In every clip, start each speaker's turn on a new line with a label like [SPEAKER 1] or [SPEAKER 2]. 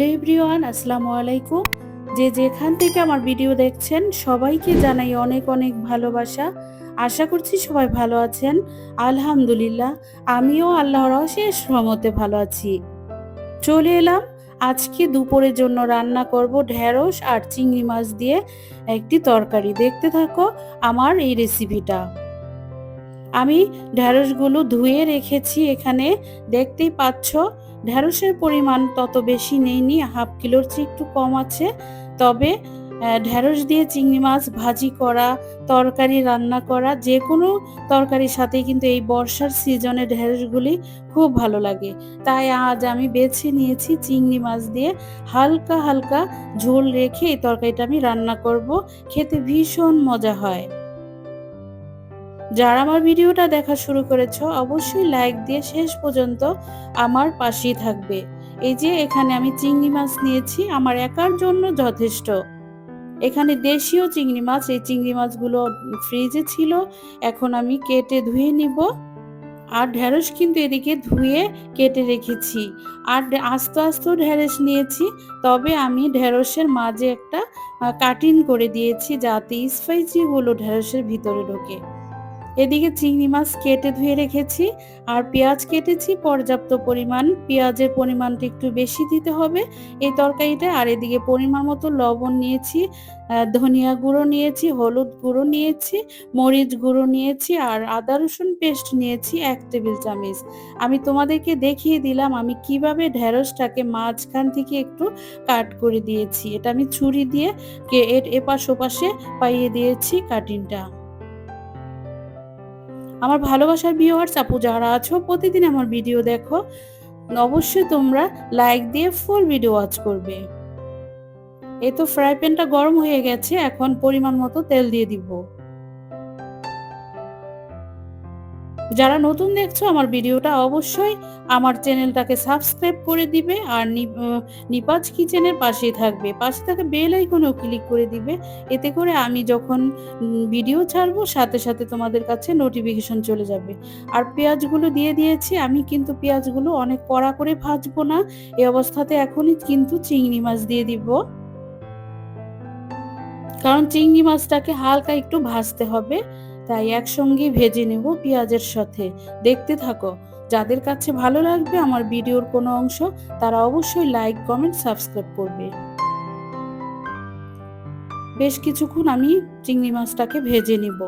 [SPEAKER 1] Hello everyone, আসসালামু আলাইকুম। যে যেখান থেকে আমার ভিডিও দেখছেন, সবাইকে জানাই অনেক অনেক ভালোবাসা। আশা করছি সবাই ভালো আছেন। আলহামদুলিল্লাহ, আমিও আল্লাহর অশেষ রহমতে ভালো আছি। চলে এলাম, আজকে দুপুরের জন্য রান্না করব ঢেঁড়স আর চিংড়ি মাছ দিয়ে একটি তরকারি। দেখতে থাকো আমার এই রেসিপিটা আমি ঢেঁড়সগুলো ধুয়ে রেখেছি এখানে। দেখতেই পাচ্ছ ঢ্যাঁড়সের পরিমাণ তত বেশি নেইনি, হাফ কিলোর চেয়ে একটু কম আছে। তবে ঢ্যাঁড়স দিয়ে চিংড়ি মাছ ভাজি করা, তরকারি রান্না করা যে কোনো তরকারির সাথে কিন্তু এই বর্ষার সিজনে ঢ্যাঁড়সগুলি খুব ভালো লাগে। তাই আজ আমি বেছে নিয়েছি চিংড়ি মাছ দিয়ে হালকা হালকা ঝোল রেখে এই তরকারিটা আমি রান্না করব। খেতে ভীষণ মজা হয়। যারা আমার ভিডিওটা দেখা শুরু করেছ, অবশ্যই লাইক দিয়ে শেষ পর্যন্ত আমার পাশেই থাকবে। এই যে, এখানে আমি চিংড়ি মাছ নিয়েছি, আমার একার জন্য যথেষ্ট। এখানে দেশীয় চিংড়ি মাছ, এই চিংড়ি মাছগুলো ফ্রিজে ছিল, এখন আমি কেটে ধুয়ে নিব। আর ঢেঁড়স কিন্তু এদিকে ধুয়ে কেটে রেখেছি। আর আস্তে আস্তে ঢেঁড়স নিয়েছি, তবে আমি ঢেঁড়সের মাঝে একটা কাটিং করে দিয়েছি, যাতে স্পাইসি গুলো ঢেঁড়সের ভিতরে ঢোকে। এদিকে চিংড়ি মাছ কেটে ধুয়ে রেখেছি আর পেঁয়াজ কেটেছি, পর্যাপ্ত পরিমাণ। পেঁয়াজের পরিমাণটা একটু বেশি দিতে হবে এই তরকারিটা। আর এদিকে পরিমাণ মতো লবণ নিয়েছি ধনিয়া গুঁড়ো নিয়েছি, হলুদ গুঁড়ো নিয়েছি, মরিচ গুঁড়ো নিয়েছি আর আদা রসুন পেস্ট নিয়েছি এক টেবিল চামচ। আমি তোমাদেরকে দেখিয়ে দিলাম আমি কীভাবে ঢেঁড়সটাকে মাঝখান থেকে একটু কাট করে দিয়েছি। এটা আমি ছুরি দিয়ে এপাশ ওপাশে পাইয়ে দিয়েছি কাটিংটা। আমার ভালোবাসার ভিউয়ার্স আপু যারা আছো, প্রতিদিন আমার ভিডিও দেখো। অবশ্যই তোমরা লাইক দিয়ে ফুল ভিডিও ওয়াচ করবে। এ তো ফ্রাই প্যানটা গরম হয়ে গেছে, এখন পরিমাণ মতো তেল দিয়ে দিব। যারা নতুন দেখছ, আমার ভিডিওটা অবশ্যই আমার চ্যানেলটাকে সাবস্ক্রাইব করে দিবে আর নিপাজ কিচেনের পাশেই থাকবে। পাশে থাকা বেল আইকনেও ক্লিক করে দিবে। এতে করে আমি যখন ভিডিও ছাড়বো, সাথে সাথে তোমাদের কাছে নোটিফিকেশন চলে যাবে। আর পেঁয়াজগুলো দিয়ে দিয়েছি। আমি কিন্তু পেঁয়াজগুলো অনেক কড়া করে ভাজবো না। এই অবস্থাতে এখনই কিন্তু চিংড়ি মাছ দিয়ে দিব। কারণ চিংড়ি মাছটাকে হালকা একটু ভাজতে হবে। তাই একসঙ্গে ভেজে নেব পেঁয়াজের সাথে। দেখতে থাকো, যাদের কাছে ভালো লাগবে আমার ভিডিওর কোনো অংশ, তারা অবশ্যই লাইক, কমেন্ট, সাবস্ক্রাইব করবে। বেশ কিছুক্ষণ আমি চিংড়ি মাছটাকে ভেজে নিব।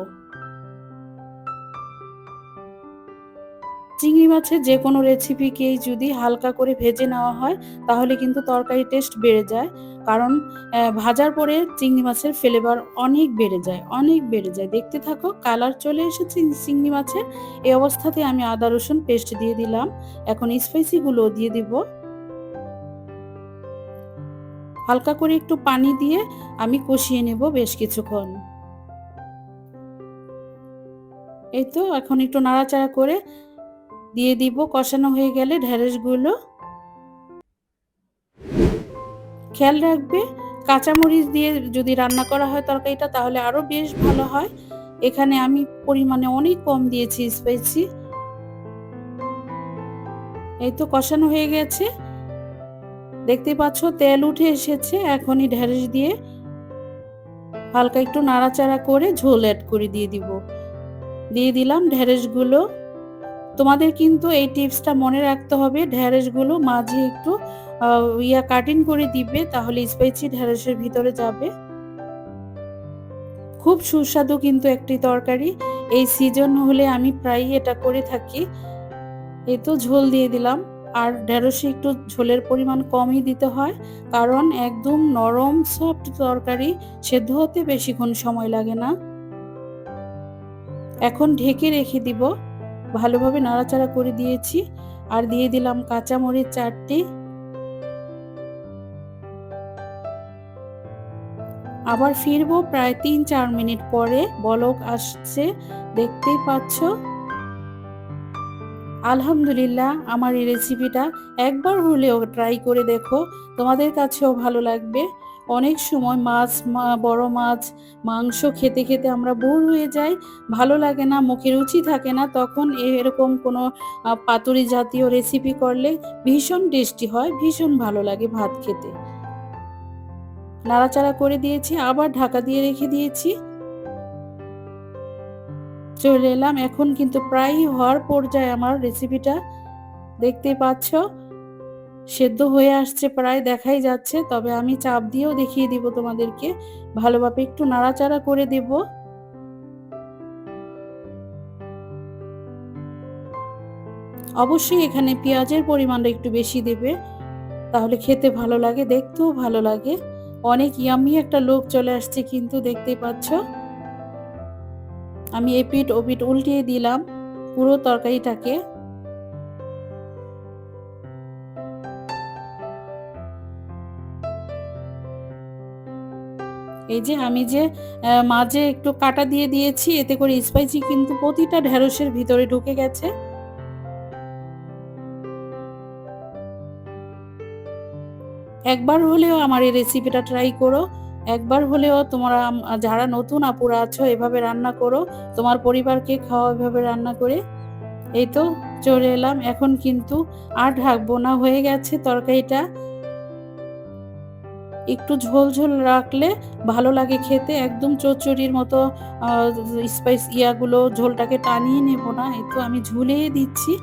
[SPEAKER 1] চিংড়ি মাছের যে কোনো রেসিপিকেই যদি হালকা করে ভেজে নেওয়া হয়, তাহলে কিন্তু তরকারি টেস্ট বেড়ে যায়। কারণ ভাজার পরে চিংড়ি মাছের ফ্লেভার অনেক বেড়ে যায়, অনেক বেড়ে যায়। দেখতে থাকো কালার চলে এসেছে চিংড়ি মাছের। এই অবস্থাতে আমি আদা, রসুন পেস্ট দিয়ে দিলাম। এখন স্পাইসি গুলো দিয়ে দিব। হালকা করে একটু পানি দিয়ে আমি কষিয়ে নেব বেশ কিছুক্ষণ। এই তো, এখন একটু নাড়াচাড়া করে দিয়ে দিব, কষানো হয়ে গেলে ঢেঁড়সগুলো। খেয়াল রাখবে, কাঁচামরিচ দিয়ে যদি রান্না করা হয় তরকারিটা তাহলে আরও বেশ ভালো হয়। এখানে আমি পরিমাণে অনেক কম দিয়েছি স্পাইসি এই তো কষানো হয়ে গেছে। দেখতে পাচ্ছ তেল উঠে এসেছে, এখনই ঢেঁড়স দিয়ে হালকা একটু নাড়াচাড়া করে ঝোল অ্যাড করে দিয়ে দিব। দিয়ে দিলাম ঢেঁড়সগুলো। তোমাদের কিন্তু এই টিপসটা মনে রাখতে হবে, ঢেঁড়সগুলো মাঝে একটু ইয়া কাটিং করে দিবে, তাহলে স্পাইসি ঢেঁড়সের ভিতরে যাবে। খুব সুস্বাদু কিন্তু একটি তরকারি। এই সিজন হলে আমি প্রায় এটা করে থাকি। এই তো ঝোল দিয়ে দিলাম। আর ঢেঁড়সে একটু ঝোলের পরিমাণ কমই দিতে হয়, কারণ একদম নরম সফট তরকারি সেদ্ধ হতে বেশিক্ষণ সময় লাগে না। এখন ঢেকে রেখে দিব। ভালোভাবে নাড়াচাড়া করে দিয়েছি আর দিয়ে দিলাম কাঁচামরিচ চারটি। আবার ফিরবো প্রায় তিন চার মিনিট পরে, বলক আসছে, দেখতেই পাচ্ছ? আলহামদুলিল্লাহ, আমার এই রেসিপিটা একবার হলেও ট্রাই করে দেখো, তোমাদের কাছেও ভালো লাগবে। অনেক সময় মাছ বড় মাছ, মাংস খেতে খেতে আমরা বোর হয়ে যাই, ভালো লাগে না, মুখে রুচি থাকে না, তখন এরকম কোনো পাতুরি জাতীয় রেসিপি করলে ভীষণ টেস্টি হয়, ভীষণ ভালো লাগে ভাত খেতে। নাড়াচাড়া করে দিয়েছি, আবার ঢাকা দিয়ে রেখে দিয়েছি। চলে এলাম, এখন কিন্তু প্রায় হওয়ার পর্যায়ে আমার রেসিপিটা দেখতে পাচ্ছ? সেদ্ধ হয়ে আসছে, প্রায় দেখাই যাচ্ছে। তবে আমি চাপ দিয়েও দেখিয়ে দিব তোমাদেরকে। ভালোভাবে একটু নাড়াচাড়া করে দেব। অবশ্যই এখানে পেঁয়াজের পরিমাণটা একটু বেশি দেবে। তাহলে খেতে ভালো লাগে, দেখতেও ভালো লাগে। অনেক ইয়ামি একটা লোক চলে আসছে কিন্তু দেখতেই পাচ্ছ? আমি এপিট ওপিট উল্টিয়ে দিলাম পুরো তরকারিটাকে। এই যে আমি যে মাঝে একটু কাটা দিয়ে দিয়েছি, এতে করে স্পাইসি কিন্তু প্রতিটা ঢেঁড়সের ভিতরে ঢুকে গেছে। একবার হলেও আমার এই রেসিপিটা ট্রাই করো। একবার হলেও তোমরা, যারা নতুন আপুরা আছো, এভাবে রান্না করো। তোমার পরিবারকে খাওয়া এভাবে রান্না করে। এই তো চলে এলাম। এখন কিন্তু আর ঢাকবো না, হয়ে গেছে তরকারিটা। একটু ঝোল ঝোল রাখলে ভালো লাগে খেতে। একদম চচ্চড়ির মতো স্পাইস ইয়াগুলো ঝোলটাকে টানিয়ে নেব না। তো আমি ঝুলিয়ে দিচ্ছি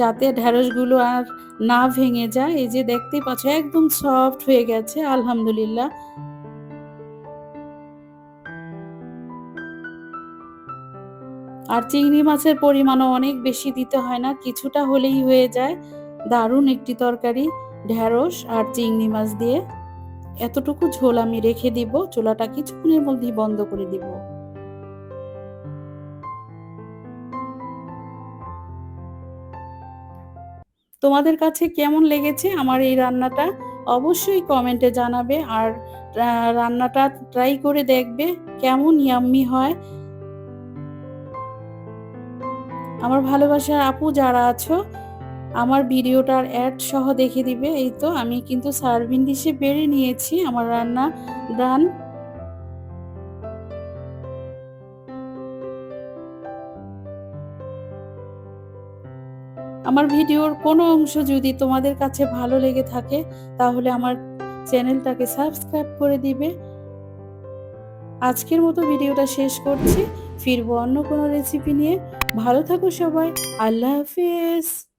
[SPEAKER 1] যাতে ঢ্যাঁড়সগুলো আর না ভেঙে যায়। এই যে দেখতেই পাচ্ছ, একদম সফট হয়ে গেছে, আলহামদুলিল্লাহ। আর চিংড়ি মাছের পরিমাণও অনেক বেশি দিতে হয় না, কিছুটা হলেই হয়ে যায়। দারুণ একটি তরকারি। ঢ্যাঁড়স আর চিংড়ি মাছ দিয়ে এতটুকু ঝোল আমি রেখে দিব, চুলাটা কিছুক্ষণের মধ্যেই বন্ধ করে দিব। তোমাদের কাছে কেমন লেগেছে আমার এই রান্নাটা? অবশ্যই কমেন্টে জানাবে আর রান্নাটা ট্রাই করে দেখবে কেমন ইয়াম্মি হয়। আমার ভালোবাসার আপু যারা আছো আমার ভিডিওটার অ্যাড সহ দেখে দিবে। এই তো, আমি কিন্তু সার্ভিং ডিশে বেড়ে নিয়েছি, আমার রান্না ডান আমার ভিডিওর কোনো অংশ যদি তোমাদের কাছে ভালো লেগে থাকে, তাহলে আমার চ্যানেলটাকে সাবস্ক্রাইব করে দিবে। আজকের মতো ভিডিওটা শেষ করছি। ফিরবো অন্য কোনো রেসিপি নিয়ে। ভালো থাকো সবাই। আল্লাহ হাফিজ।